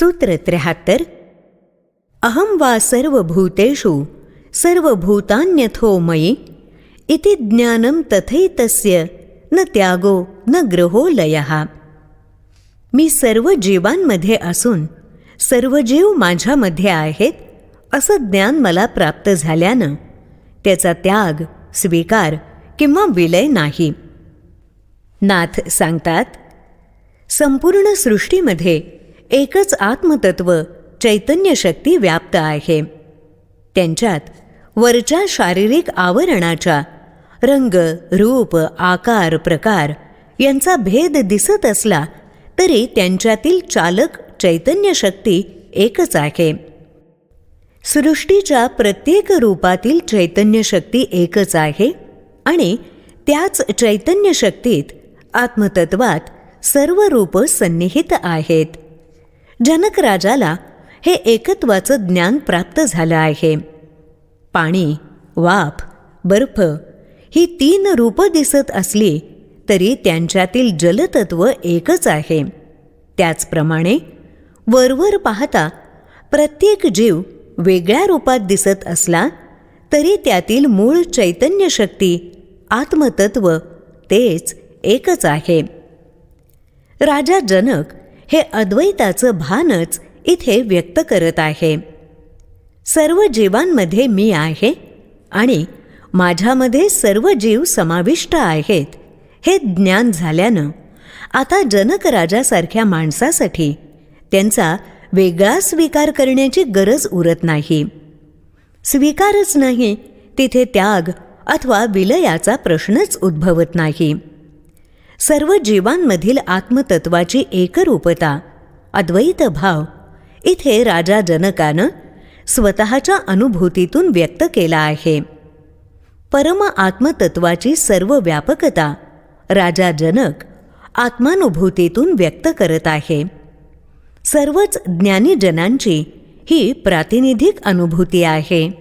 सूत्र त्र्याहत्तर। अहं वा सर्वभूतेषु सर्वभूतान्यथो मयि इति ज्ञानं तथैतस्य न त्यागो न ग्रहो लयः। मी सर्व जीवांमध्ये असून सर्व जीव माझ्यामध्ये आहेत असं ज्ञान मला प्राप्त झाल्यानं त्याचा त्याग स्वीकार किंवा विलय नाही। नाथ सांगतात संपूर्ण सृष्टीमध्ये एकच आत्मतत्व चैतन्य शक्ती व्याप्त आहे. त्यांच्यात वरच्या शारीरिक आवरणाच्या रंग रूप आकार प्रकार यांचा भेद दिसत असला तरी त्यांच्यातील चालक चैतन्य शक्ती एकच आहे. सृष्टीच्या प्रत्येक रूपातील चैतन्य शक्ती एकच आहे आणि त्याच चैतन्य शक्तीत आत्मतत्वात सर्व रूप सन्निहित आहेत. जनक राजाला हे एकत्वाचं ज्ञान प्राप्त झालं आहे. पाणी वाफ बर्फ ही तीन रूपं दिसत असली तरी त्यांच्यातील जलतत्व एकच आहे. त्याचप्रमाणे वरवर पाहता प्रत्येक जीव वेगळ्या रूपात दिसत असला तरी त्यातील मूळ चैतन्य शक्ती आत्मतत्व तेच एकच आहे. राजा जनक हे अद्वैताचं भानच इथे व्यक्त करत आहे. सर्व जीवांमध्ये मी आहे आणि माझ्यामध्ये सर्व जीव समाविष्ट आहेत हे ज्ञान झाल्यानं आता जनक राजासारख्या माणसासाठी त्यांचा वेगळा स्वीकार करण्याची गरज उरत नाही. स्वीकारच नाही तिथे त्याग अथवा विलयाचा प्रश्नच उद्भवत नाही. सर्व जीवांमधील आत्मतत्वाची एकरूपता अद्वैत भाव इथे राजा जनकानं स्वतःच्या अनुभूतीतून व्यक्त केला आहे. परम आत्मतत्वाची सर्व व्यापकता राजा जनक आत्मानुभूतीतून व्यक्त करत आहे. सर्वच ज्ञानीजनांची ही प्रातिनिधिक अनुभूती आहे.